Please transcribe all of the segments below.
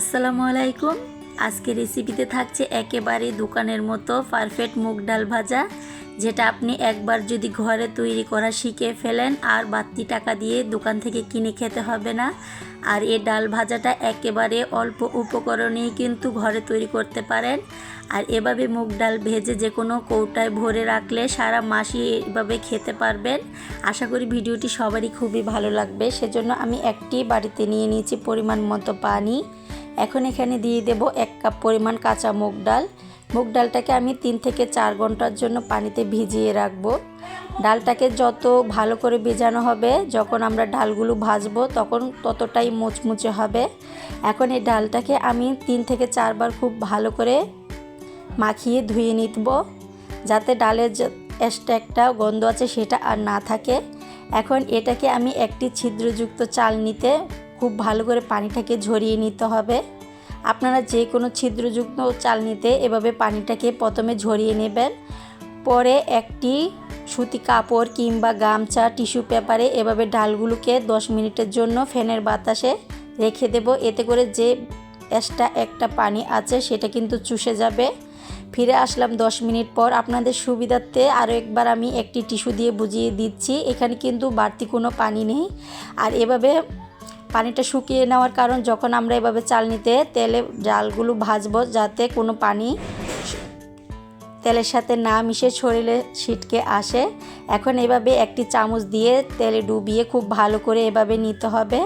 আসসালামু আলাইকুম। আজকে রেসিপিতে থাকছে একেবারে দোকানের মতো পারফেক্ট মুগ ডাল ভাজা। যেটা আপনি একবার যদি ঘরে তৈরি করা শিখে ফেলেন, আর বাড়তি টাকা দিয়ে দোকান থেকে কিনে খেতে হবে না। আর এই ডাল ভাজাটা একেবারে অল্প উপকরণেই কিন্তু ঘরে তৈরি করতে পারেন। আর এভাবে মুগ ডাল ভেজে যে কোনো কৌটায় ভরে রাখলে সারা মাসই এভাবে খেতে পারবেন। আশা করি ভিডিওটি সবারই খুবই ভালো লাগবে। সেজন্য আমি একটি বাড়িতে নিয়ে নিয়েছি পরিমাণ মতো পানি। এখন এখানে দিয়ে দেব এক কাপ পরিমাণ কাঁচা মুগ ডাল। মুগ ডালটাকে আমি তিন থেকে চার ঘণ্টার জন্য পানিতে ভিজিয়ে রাখব। ডালটাকে যত ভালো করে ভেজানো হবে, যখন আমরা ডালগুলো ভাজবো, তখন ততটাই মুচমুচে হবে। এখন এই ডালটাকে আমি তিন থেকে চারবার খুব ভালো করে মাখিয়ে ধুয়ে নিতব, যাতে ডালের যে এক্সট্রা একটা গন্ধ আছে সেটা আর না থাকে। এখন এটাকে আমি একটি ছিদ্রযুক্ত চাল নিতে খুব ভালো করে পানিটাকে ঝরিয়ে নিতে হবে। আপনারা যে কোনো ছিদ্রযুক্ত চাল নিতে এভাবে পানিটাকে প্রথমে ঝরিয়ে নেবেন। পরে একটি সুতি কাপড় কিংবা গামছা, টিস্যু পেপারে এভাবে ডালগুলোকে 10 মিনিটের জন্য ফ্যানের বাতাসে রেখে দেব। এতে করে যে এক্সট্রা একটা পানি আছে সেটা কিন্তু চুষে যাবে। ফিরে আসলাম 10 মিনিট পর। আপনাদের সুবিধার্থে আরও একবার আমি একটি টিস্যু দিয়ে বুঝিয়ে দিচ্ছি। এখানে কিন্তু বাড়তি কোনো পানি নেই। আর এভাবে পানিটা শুকিয়ে নেওয়ার কারণ যখন আমরা এভাবে চাল নিতে তেলে ডালগুলো ভাজবো যাতে কোনো পানি তেলের সাথে না মিশে শরীরে ছিটকে আসে। এখন এভাবে একটি চামচ দিয়ে তেলে ডুবিয়ে খুব ভালো করে এভাবে নিতে হবে।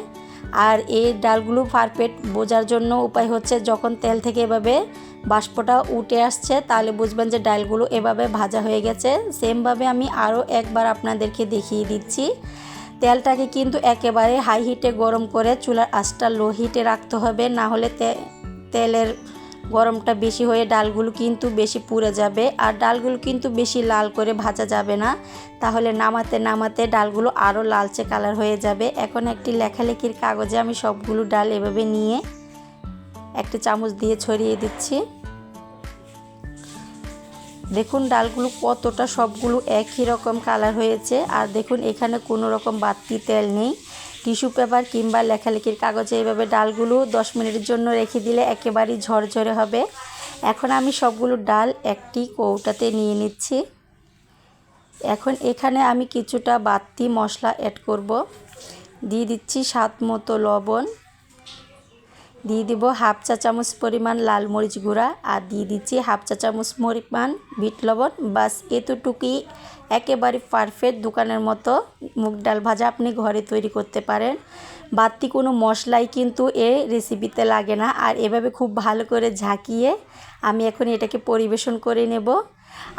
আর এই ডালগুলো পারফেক্ট বোঝার জন্য উপায় হচ্ছে যখন তেল থেকে এভাবে বাষ্পটা উঠে আসছে তাহলে বুঝবেন যে ডালগুলো এভাবে ভাজা হয়ে গেছে। সেমভাবে আমি আরও একবার আপনাদেরকে দেখিয়ে দিচ্ছি। তেলটাকে কিন্তু একেবারে হাই হিটে গরম করে চুলার আঁচটা লো হিটে রাখতে হবে। না হলে তেলের গরমটা বেশি হয়ে ডালগুলো কিন্তু বেশি পুড়ে যাবে। আর ডালগুলো কিন্তু বেশি লাল করে ভাজা যাবে না। তাহলে নামাতে নামাতে ডালগুলো আরও লালচে কালার হয়ে যাবে। এখন একটি লেখালেখির কাগজে আমি সবগুলো ডাল এভাবে নিয়ে একটি চামচ দিয়ে ছড়িয়ে দিচ্ছি। দেখুন ডালগুলো কতটা, সবগুলো একই রকম কালার হয়েছে। আর দেখুন, এখানে কোনো রকম বাড়তি তেল নেই। টিস্যু পেপার কিংবা লেখালেখির কাগজে এইভাবে ডালগুলো 10 মিনিটের জন্য রেখে দিলে একেবারেই ঝরঝরে হবে। এখন আমি সবগুলো ডাল একটি কৌটাতে নিয়ে নিচ্ছি। এখন এখানে আমি কিছুটা বাড়তি মশলা অ্যাড করব। দিয়ে দিচ্ছি স্বাদ মতো লবণ। দিয়ে দিব হাফ চা চামচ পরিমাণ লাল মরিচ গুঁড়া আর দিয়ে দিচ্ছি হাফ চা চামচ পরিমাণ বিট লবণ। বাস এতটুকুই একেবারে পারফেক্ট দোকানের মতো মুগ ডাল ভাজা আপনি ঘরে তৈরি করতে পারেন। বাড়তি কোনো মশলাই কিন্তু এই রেসিপিতে লাগে না। আর এভাবে খুব ভালো করে ঝাঁকিয়ে আমি এখন এটাকে পরিবেশন করে নেব।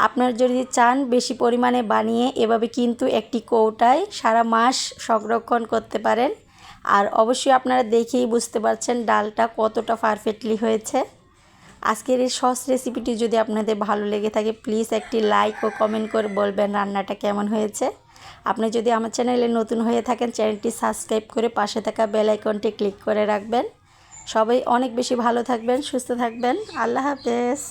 আপনার যদি চান বেশি পরিমাণে বানিয়ে এভাবে কিন্তু একটি কৌটায় সারা মাস সংরক্ষণ করতে পারেন। আর অবশ্যই আপনারা দেখেই বুঝতে পারছেন ডালটা কতটা পারফেক্টলি হয়েছে। আজকের এই সস রেসিপিটি যদি আপনাদের ভালো লেগে থাকে প্লিজ একটি লাইক ও কমেন্ট করে বলবেন রান্নাটা কেমন হয়েছে। আপনি যদি আমার চ্যানেলে নতুন হয়ে থাকেন চ্যানেলটি সাবস্ক্রাইব করে পাশে থাকা বেল আইকনটি ক্লিক করে রাখবেন। সবাই অনেক বেশি ভালো থাকবেন, সুস্থ থাকবেন। আল্লাহ হাফেজ।